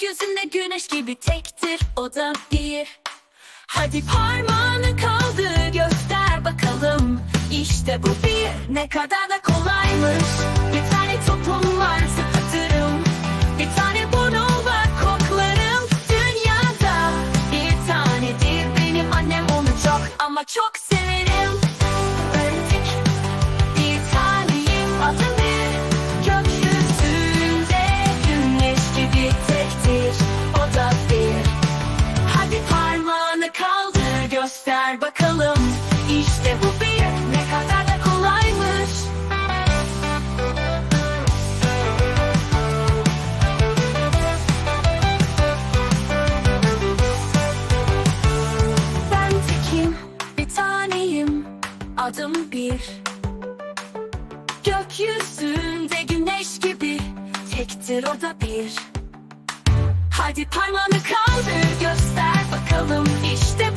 Gökyüzünde güneş gibi tektir o da bir. Hadi parmağını kaldır göster bakalım. İşte bu bir. Ne kadar da kolaymış. Bir tane topum var zıplatırım Bir tane burnum var koklarım Dünyada. Bir tanedir benim annem onu çok ama çok severim göster bakalım. İşte bu bir ne kadar da kolaymış. Ben tekim bir taneyim. Adım bir. Gökyüzünde güneş gibi tektir o da bir. Hadi parmağını kaldır göster bakalım. İşte